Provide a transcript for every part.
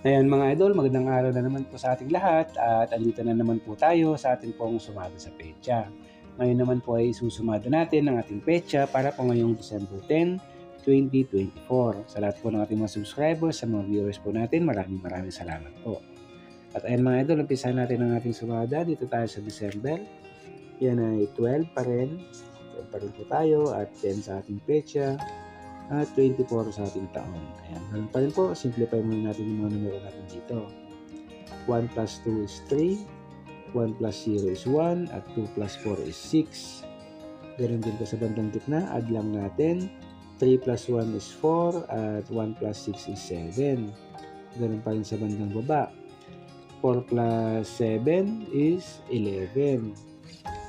Ayan mga idol, magandang araw na naman po sa ating lahat at andito na naman po tayo sa ating pong sumado sa pecha. Ngayon naman po ay isusumado natin ang ating pecha para po ngayong December 10, 2024. Sa lahat po ng ating mga subscribers, sa mga viewers po natin, maraming maraming salamat po. At ayan mga idol, umpisa natin ang ating sumada. Dito tayo sa December. Yan ay 12 pa rin. 12 pa rin po tayo at 10 sa ating pecha at 24 sa ating taon. Ayan, ganun pa rin po, simplify muna natin yung mga numero natin dito. 1 plus 2 is 3, 1 plus 0 is 1, at 2 plus 4 is 6. Ganun din po sa bandang gitna, add lang natin. 3 plus 1 is 4, at 1 plus 6 is 7. Ganun pa rin sa bandang baba. 4 plus 7 is 11.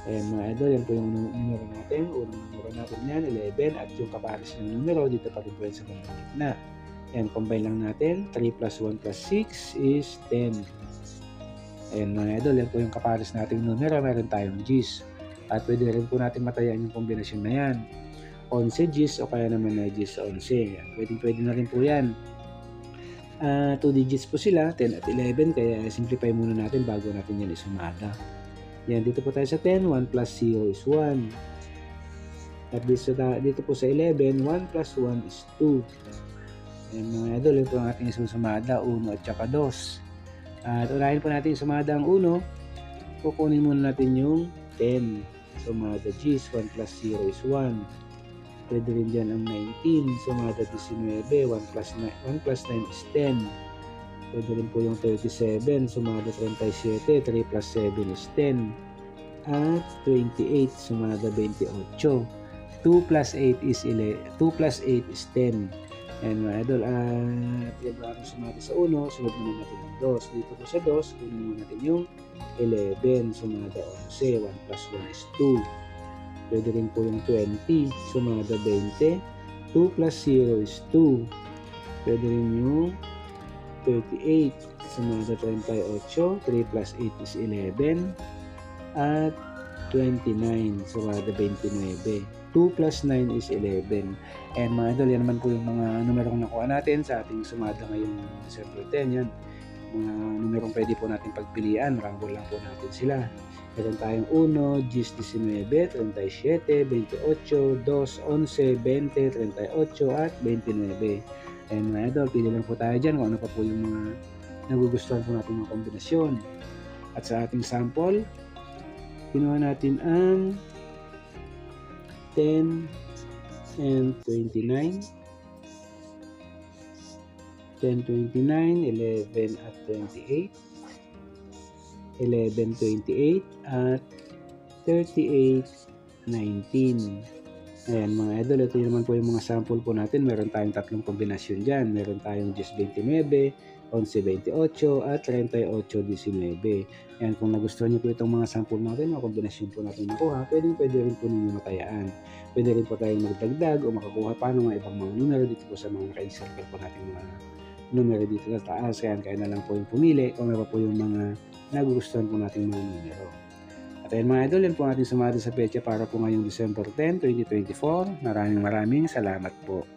Ayan mga idol, yan po yung numero natin. Unang numero natin yan, 11. At yung kapares ng numero, dito pa rin po yan sa bandang gitna. Ayan, combine lang natin. 3 plus 1 plus 6 is 10. Ayan mga idol, yan po yung kapares nating numero. Meron tayong G's. At pwede rin po natin matayaan yung kombinasyon na yan. 11 G's o kaya naman na G's 11. Ayan, pwede, pwede na rin po yan. 2 digits po sila, 10 at 11. Kaya simplify muna natin bago natin yan isumada. Yan, dito po tayo sa 10, 1 plus 0 is 1. At dito, dito po sa 11, 1 plus 1 is 2. Yan mga idol, po ang ating isusumada, 1 at saka 2. At unahin po natin sumada ang 1. Kukunin muna natin yung 10. Sumada G's, 1 plus 0 is 1. Pwede rin dyan ang 19. Sumada 19, 1 plus 9, 1 plus 9 is 10. Pwede rin po yung 37, sumada 37, 3 plus 7 is 10. At 28, sumada 28. 2 plus 8 is 11, 2 plus 8 is 10. And mga idol, at ba ang sumada sa 1, sunod naman natin ang 2. Dito po sa 2, kunin naman natin yung 11, sumada 11, 1 plus 1 is 2. Pwede rin po yung 20, sumada 20, 2 plus 0 is 2. Pwede rin yung 38. Sumada 38. 3 plus 8 is 11. At 29. Sumada 29. 2 plus 9 is 11. And mga idol, yan naman po yung mga numerong nakuha natin sa ating sumada ngayong December 10. Yan. Mga numerong pwede po natin pagpilian. Rango lang po natin sila. Meron tayong 1, 10, 19, 37, 28, 2, 11, 20, 38, at 29. And mga idol, pili lang po tayo dyan kung ano pa po yung mga nagugustuhan po natin mga kombinasyon. At sa ating sample, kinuha natin ang 10 and 29. 10, 29, 11 at 28. 11, 28 at 38, 19. Ayan mga idol, ito yun naman po yung mga sample po natin. Meron tayong tatlong kombinasyon dyan. Meron tayong 10-29, 11-28 at 38-19. Ayan, kung nagustuhan niyo po itong mga sample natin, mga kombinasyon po natin nakuha, pwede, pwede rin po ninyo matayaan. Pwede rin po tayong magdagdag o makakuha pa ng mga ibang mga numero dito po sa mga naka-circle po natin mga numero dito sa taas. Kaya kaya na lang po yung pumili kung ano po yung mga nagugustuhan po nating mga numero. At ayun mga idol, yan po ating sumado sa pecha para po ngayong December 10, 2024. Maraming maraming salamat po.